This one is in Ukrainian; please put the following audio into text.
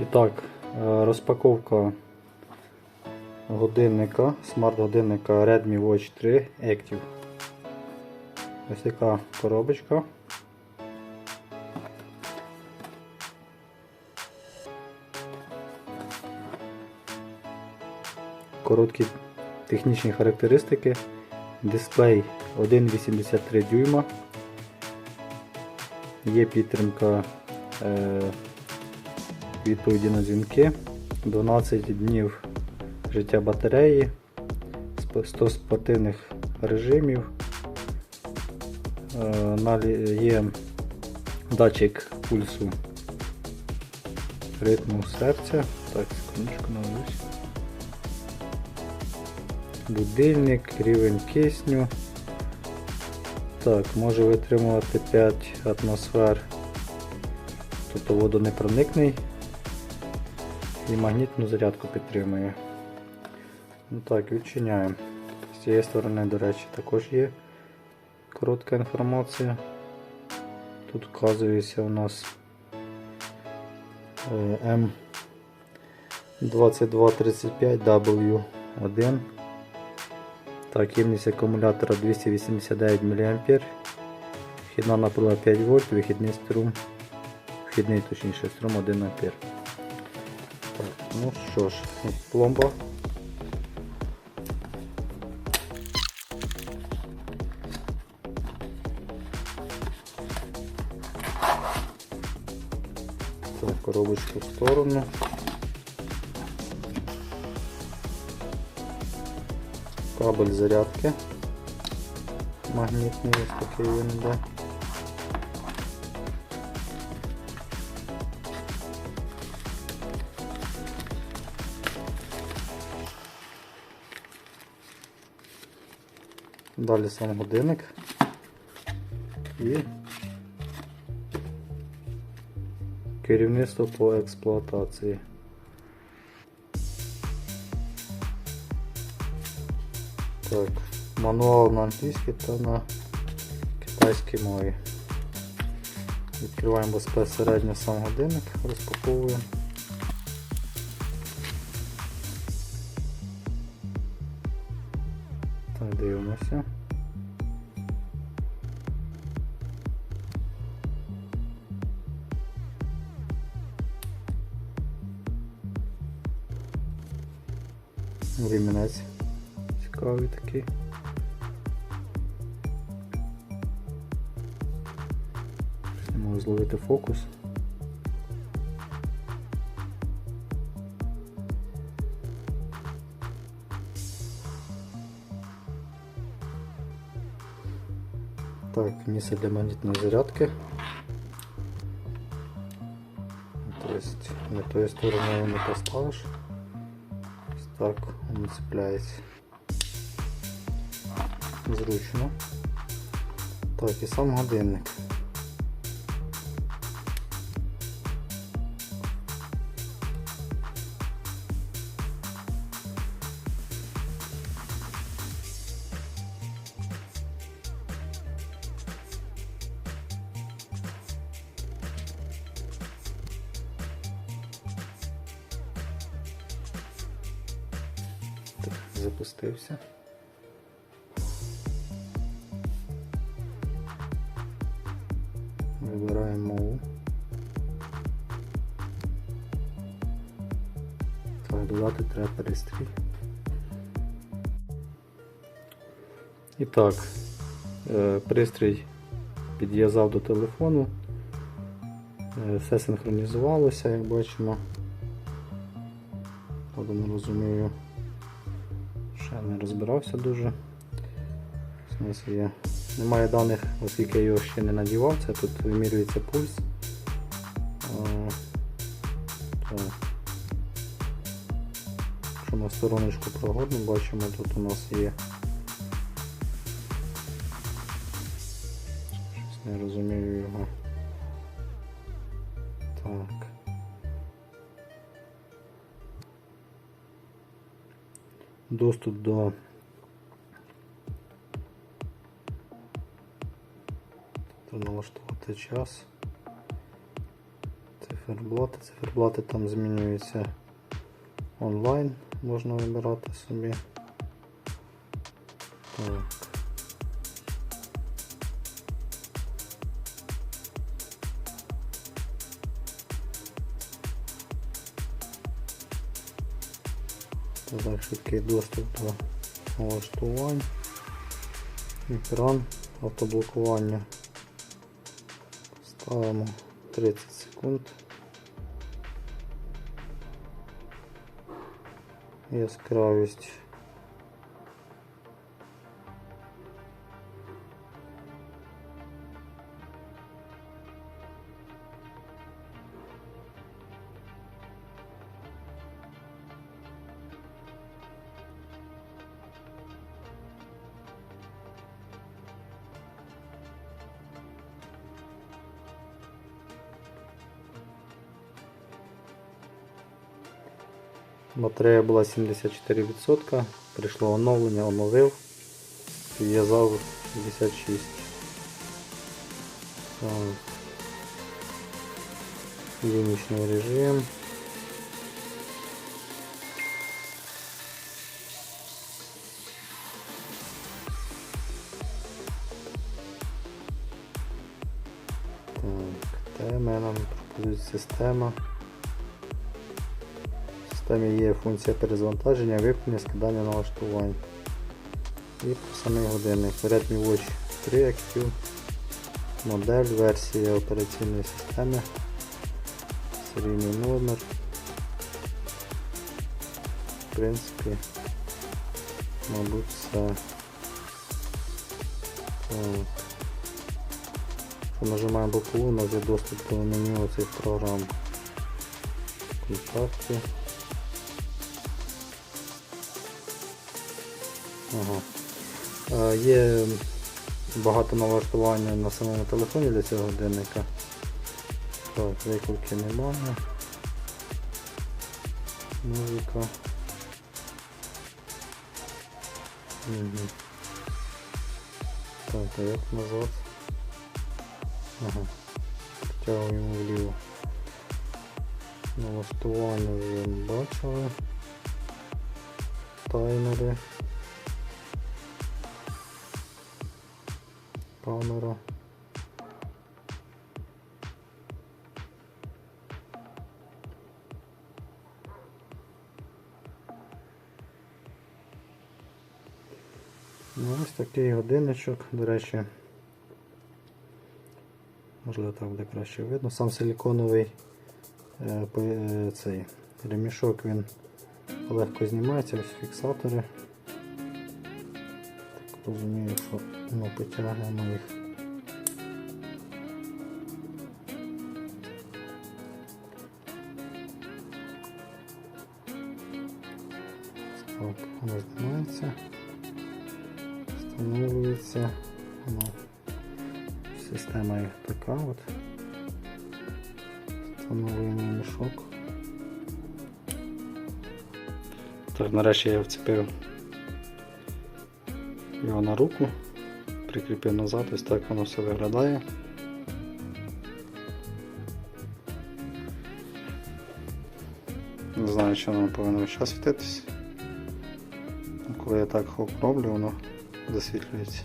І так, е, розпаковка годинника, смарт-годинника Redmi Watch 3 Active. Ось така коробочка. Короткі технічні характеристики. Дисплей 1,83 дюйма. Є підтримка е, відповіді на дзвінки, 12 днів життя батареї, 100 спортивних режимів. Е, Є датчик пульсу ритму серця. Так, секундочку наведусь. Будильник, рівень кисню. Так, може витримувати 5 атмосфер, тобто водонепроникний і магнітну зарядку підтримує. Ну так, відчиняємо. З цієї сторони, до речі, також є коротка інформація. Тут вказується у нас е, M2235W1. Так, ємність акумулятора 289 мА. Вхідна напруга 5 вольт, вихідний струм, вхідний точніше струм 1 А. Ну що ж, пломба. Так, коробочку в сторону. Кабель зарядки. Магнітний ось такий він йде. Далі сам годинник і керівництво по експлуатації. Так, мануал на англійській та на китайській мові. Відкриваємо безпосередньо сам годинник, розпаковуємо. Так, дивимося. Ремінець цікавий такий. Не можу зловити фокус. Так, місце для магнітної зарядки. Тобто не тою його не поставиш. Так він цепляється. Зручно. Так, і сам годинник. Запустився. Вибираємо мову. Так, додати треба пристрій. І так, е, пристрій підв'язав до телефону. Е, Все синхронізувалося, як бачимо. Правда, не розумію. Ще не розбирався дуже. У нас є. Немає даних, оскільки я його ще не надівав, це тут вимірюється пульс. Якщо на стороночку прогодну бачимо, тут у нас є. Щось не розумію його. Так. Доступ до налаштувати час. Циферблати. Циферблати там змінюються онлайн, можна вибирати собі. Так. Так, швидкий доступ до налаштувань. Екран автоблокування. Ставимо 30 секунд. Яскравість. Батарея була 74%, прийшло оновлення, оновив, підв'язав 66. Так. Лінічний режим. Так, тема нам пропонує система. Системі є функція перезвантаження, вимкнення, скидання налаштувань. І самий годинник. Redmi Watch 3 Active. Модель, версія операційної системи. Серійний номер. В принципі, мабуть, все. Так. Нажимаємо бокову, у нас є доступ до меню цих програм. Контакти. Ага. Є багато налаштування на самому телефоні для цього годинника. Так, виклики немає. Музика. Угу. Так, а як назад? Ага. Притягуємо вліво. Налаштування вже бачили. Таймери. Камера. Ну, ось такий годинничок, до речі. Можливо так буде краще видно. Сам силіконовий е, е, цей ремішок він легко знімається, ось фіксатори. Розумію, що ми потягнемо їх. Так, воно знімається, встановлюється. Воно Система їх така от. Встановлюємо мішок. Так, нарешті я вцепив його на руку, прикріпив назад, ось так воно все виглядає. Не знаю, що воно повинно весь час світитись. Коли я так хоп роблю, воно засвітлюється.